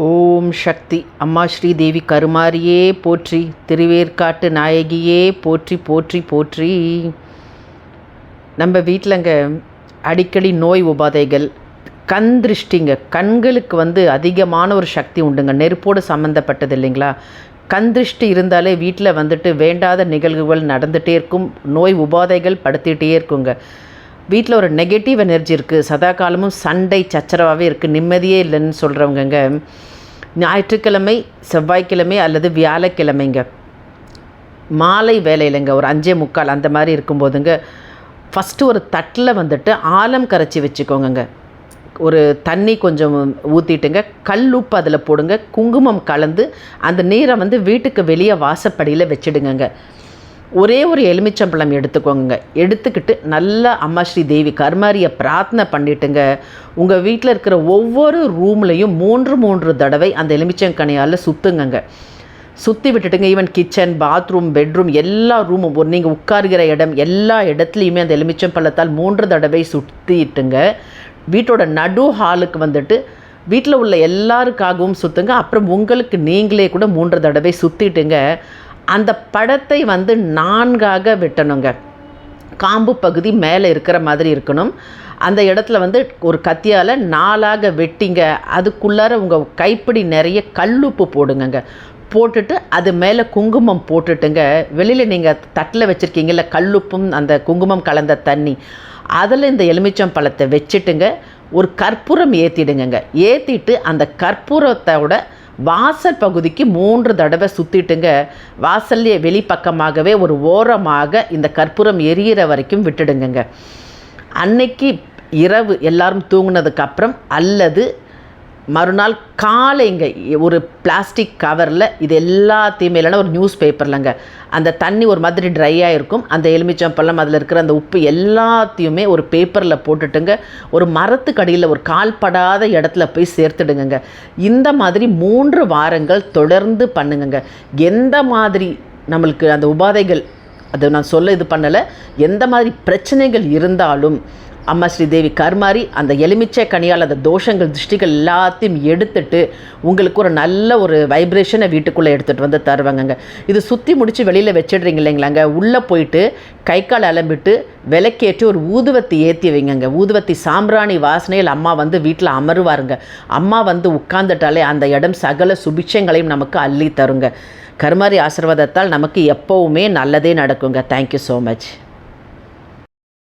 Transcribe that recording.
ஓம் சக்தி. அம்மா ஸ்ரீதேவி கருமாரியே போற்றி. திருவேற்காட்டு நாயகியே போற்றி போற்றி போற்றி. நம்ம வீட்டிலங்க அடிக்கடி நோய் உபாதைகள் கண் திருஷ்டிங்க கண்களுக்கு வந்து அதிகமான ஒரு சக்தி உண்டுங்க. நெருப்போடு சம்மந்தப்பட்டது இல்லைங்களா? கண் திருஷ்டி இருந்தாலே வீட்டில் வந்துட்டு வேண்டாத நிகழ்வுகள் நடந்துகிட்டே இருக்கும் நோய் உபாதைகள் படுத்திகிட்டே இருக்குங்க. வீட்டில் ஒரு நெகட்டிவ் எனர்ஜி இருக்குது சதா காலமும் சண்டை சச்சரவாகவே இருக்குது நிம்மதியே இல்லைன்னு சொல்கிறவங்கங்க ஞாயிற்றுக்கிழமை செவ்வாய்க்கிழமை அல்லது வியாழக்கிழமைங்க. மாலை வேலையிலங்க ஒரு அஞ்சே முக்கால் அந்த மாதிரி இருக்கும்போதுங்க ஃபஸ்ட்டு ஒரு தட்டில் வந்துட்டு ஆலம் கரைச்சி வச்சுக்கோங்கங்க. ஒரு தண்ணி கொஞ்சம் ஊற்றிட்டுங்க கல் உப்பு அதில் போடுங்க குங்குமம் கலந்து அந்த நீரை வந்து வீட்டுக்கு வெளியே வாசப்படியில் வச்சுடுங்கங்க. ஒரே ஒரு எலுமிச்சம்பழம் எடுத்துக்கோங்க. எடுத்துக்கிட்டு நல்லா அம்மா ஸ்ரீ தேவி கர்மாரியை பிரார்த்தனை பண்ணிட்டுங்க. உங்கள் வீட்டில் இருக்கிற ஒவ்வொரு ரூம்லேயும் மூன்று மூன்று தடவை அந்த எலுமிச்சங்கனியால் சுற்றுங்கங்க சுற்றி விட்டுட்டுங்க ஈவன் கிச்சன் பாத்ரூம் பெட்ரூம் எல்லா ரூமும் ஒரு நீங்கள் உட்காருகிற இடம் எல்லா இடத்துலையுமே அந்த எலுமிச்சம்பழத்தால் மூன்று தடவை சுற்றிட்டுங்க வீட்டோட நடு ஹாலுக்கு வந்துட்டு வீட்டில் உள்ள எல்லாருக்காகவும் சுற்றுங்க அப்புறம் உங்களுக்கு நீங்களே கூட மூன்று தடவை சுற்றிட்டுங்க அந்த படத்தை வந்து நான்காக வெட்டணுங்க. காம்பு பகுதி மேலே இருக்கிற மாதிரி இருக்கணும். அந்த இடத்துல வந்து ஒரு கத்தியால் நாலாக வெட்டிங்க. அதுக்குள்ளார உங்கள் கைப்பிடி நிறைய கல்லுப்பு போடுங்கங்க. போட்டுட்டு அது மேலே குங்குமம் போட்டுட்டுங்க. வெளியில் நீங்கள் தட்டில் வச்சுருக்கீங்கல்ல கல்லுப்பும் அந்த குங்குமம் கலந்த தண்ணி. அதில் இந்த எலுமிச்சம் பழத்தை வச்சுட்டுங்க. ஒரு கற்பூரம் ஏற்றிடுங்கங்க ஏற்றிட்டு அந்த கற்பூரத்தோட வாசல் பகுதிக்கு மூன்று தடவை சுற்றிட்டுங்க வாசல்லே வெளிப்பக்கமாகவே ஒரு ஓரமாக இந்த கற்பூரம் எரியிற வரைக்கும் விட்டுடுங்கங்க. அன்னைக்கு இரவு எல்லாரும் தூங்கினதுக்கப்புறம் அல்லது மறுநாள் காலைங்க ஒரு பிளாஸ்டிக் கவரில் இது எல்லாத்தையுமே இல்லைன்னா ஒரு நியூஸ் பேப்பர்லங்க அந்த தண்ணி ஒரு மாதிரி ட்ரையாக இருக்கும் அந்த எலுமிச்சம்பழம் அதில் இருக்கிற அந்த உப்பு எல்லாத்தையுமே ஒரு பேப்பரில் போட்டுட்டுங்க ஒரு மரத்துக்கடியில் ஒரு கால்படாத இடத்துல போய் சேர்த்துடுங்கங்க. இந்த மாதிரி மூன்று வாரங்கள் தொடர்ந்து பண்ணுங்கங்க. எந்த மாதிரி நம்மளுக்கு அந்த உபாதைகள் அது நான் சொல்ல இது பண்ணலை. எந்த மாதிரி பிரச்சனைகள் இருந்தாலும் அம்மா ஸ்ரீதேவி கர்மாரி அந்த எலுமிச்சை கனியால் அந்த தோஷங்கள் திருஷ்டிகள் எல்லாத்தையும் எடுத்துட்டு உங்களுக்கு ஒரு நல்ல ஒரு வைப்ரேஷனை வீட்டுக்குள்ளே எடுத்துகிட்டு வந்து தருவாங்கங்க. இது சுற்றி முடித்து வெளியில் வச்சிடுறீங்க இல்லைங்களாங்க. உள்ளே போயிட்டு கை கால் அலம்பிட்டு விளக்கேற்றி ஒரு ஊதுவத்தி ஏற்றி வைங்கங்க. ஊதுவத்தி சாம்பிராணி வாசனையில் அம்மா வந்து வீட்டில் அமருவாருங்க. அம்மா வந்து உட்காந்துட்டாலே அந்த இடம் சகல சுபிட்சங்களையும் நமக்கு அள்ளி தருங்க. கருமாரி ஆசிர்வாதத்தால் நமக்கு எப்போவுமே நல்லதே நடக்குங்க. Thank you so much